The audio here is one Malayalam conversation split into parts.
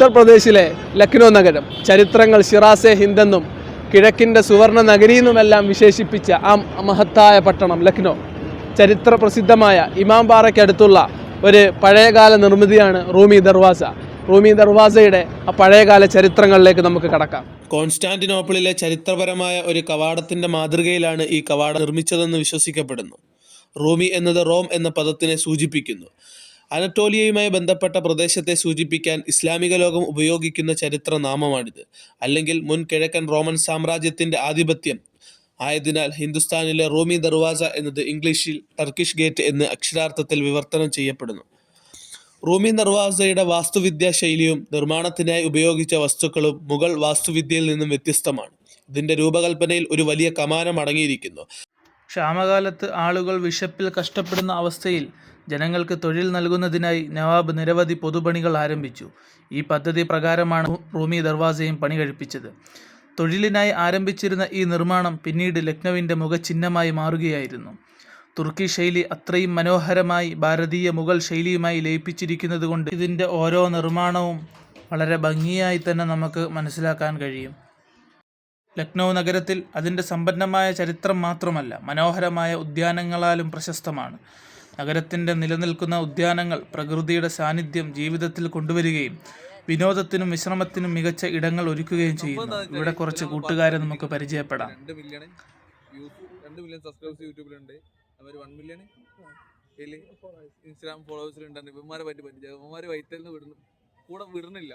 ഉത്തർപ്രദേശിലെ ലക്നോ നഗരം. ചരിത്രങ്ങൾ ഷിറാസെ ഹിന്ദെന്നും കിഴക്കിന്റെ സുവർണ നഗരിയെന്നുമെല്ലാം വിശേഷിപ്പിച്ച ആ മഹത്തായ പട്ടണം ലക്നോ. ചരിത്ര പ്രസിദ്ധമായ ഇമാംപാറയ്ക്കടുത്തുള്ള ഒരു പഴയകാല നിർമ്മിതിയാണ് റൂമി ദർവാസ. റൂമി ദർവാസയുടെ ആ പഴയകാല ചരിത്രങ്ങളിലേക്ക് നമുക്ക് കടക്കാം. കോൺസ്റ്റാന്റിനോപ്പിളിലെ ചരിത്രപരമായ ഒരു കവാടത്തിന്റെ മാതൃകയിലാണ് ഈ കവാടം നിർമ്മിച്ചതെന്ന് വിശ്വസിക്കപ്പെടുന്നു. റൂമി എന്നത് റോം എന്ന പദത്തിനെ സൂചിപ്പിക്കുന്നു. അനറ്റോലിയയുമായി ബന്ധപ്പെട്ട പ്രദേശത്തെ സൂചിപ്പിക്കാൻ ഇസ്ലാമിക ലോകം ഉപയോഗിക്കുന്ന ചരിത്ര നാമമാണിത് അല്ലെങ്കിൽ മുൻ കിഴക്കൻ റോമൻ സാമ്രാജ്യത്തിന്റെ ആധിപത്യം ആയതിനാൽ ഹിന്ദുസ്ഥാനിലെ റോമി ദർവാസ എന്നത് ഇംഗ്ലീഷിൽ ടർക്കിഷ് ഗേറ്റ് എന്ന് അക്ഷരാർത്ഥത്തിൽ വിവർത്തനം ചെയ്യപ്പെടുന്നു. റൂമി ദർവാസയുടെ വാസ്തുവിദ്യാ ശൈലിയും നിർമ്മാണത്തിനായി ഉപയോഗിച്ച വസ്തുക്കളും മുഗൾ വാസ്തുവിദ്യയിൽ നിന്നും വ്യത്യസ്തമാണ്. ഇതിന്റെ രൂപകൽപ്പനയിൽ ഒരു വലിയ കമാനം അടങ്ങിയിരിക്കുന്നു ക്ഷാമകാലത്ത് ആളുകൾ വിശപ്പിൽ കഷ്ടപ്പെടുന്ന അവസ്ഥയിൽ ജനങ്ങൾക്ക് തൊഴിൽ നൽകുന്നതിനായി നവാബ് നിരവധി പൊതുപണികൾ ആരംഭിച്ചു. ഈ പദ്ധതി പ്രകാരമാണ് റൂമി ദർവാസയും പണി കഴിപ്പിച്ചത്. തൊഴിലിനായി ആരംഭിച്ചിരുന്ന ഈ നിർമ്മാണം പിന്നീട് ലക്നൌവിന്റെ മുഖചിഹ്നമായി മാറുകയായിരുന്നു. തുർക്കി ശൈലി അത്രയും മനോഹരമായി ഭാരതീയ മുഗൾ ശൈലിയുമായി ലയിപ്പിച്ചിരിക്കുന്നത് ഇതിന്റെ ഓരോ നിർമ്മാണവും വളരെ ഭംഗിയായി തന്നെ നമുക്ക് മനസ്സിലാക്കാൻ കഴിയും. ലക്നൗ നഗരത്തിൽ അതിന്റെ സമ്പന്നമായ ചരിത്രം മാത്രമല്ല മനോഹരമായ ഉദ്യാനങ്ങളാലും പ്രശസ്തമാണ്. നഗരത്തിന്റെ നിലനിൽക്കുന്ന ഉദ്യാനങ്ങൾ പ്രകൃതിയുടെ സാന്നിധ്യം ജീവിതത്തിൽ കൊണ്ടുവരികയും വിനോദത്തിനും വിശ്രമത്തിനും മികച്ച ഇടങ്ങൾ ഒരുക്കുകയും ചെയ്യുന്നു. ഇവിടെ കുറച്ച് കൂട്ടുകാരെ നമുക്ക് പരിചയപ്പെടാം. രണ്ട് മില്യൺ രണ്ട് മില്യൺ സബ്സ്ക്രൈബേഴ്സ് യൂട്യൂബിലുണ്ട്. അവർ വൺ മില്യൺ ഇൻസ്റ്റാഗ്രാം ഫോളോവേഴ്സിലുണ്ട് ഇവന്മാരെ പറ്റി പറ്റി. ഇവന്മാര് വൈറ്റലിൽ നിന്ന് വിടുന്നു. കൂടെ വിടുന്നില്ല.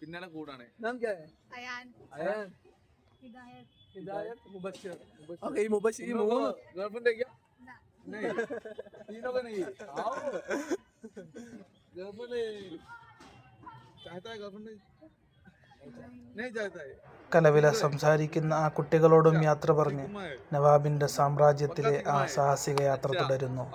പിന്നാലെ കൂടാണ്. अयान അയാൻ हिदायत गर्लफ्रेंड है क्या ना। नहीं तीनों का नहीं आओ गर्लफ्रेंड चाहता है गर्लफ्रेंड नहीं चाहता है കലവില സംസാരിക്കുന്ന ആ കുട്ടികളോടും യാത്ര പറഞ്ഞ് घुमा है നവാബിൻ്റെ സാമ്രാജ്യത്തിലെ ആ സാഹസിക യാത്ര തുടരുന്നു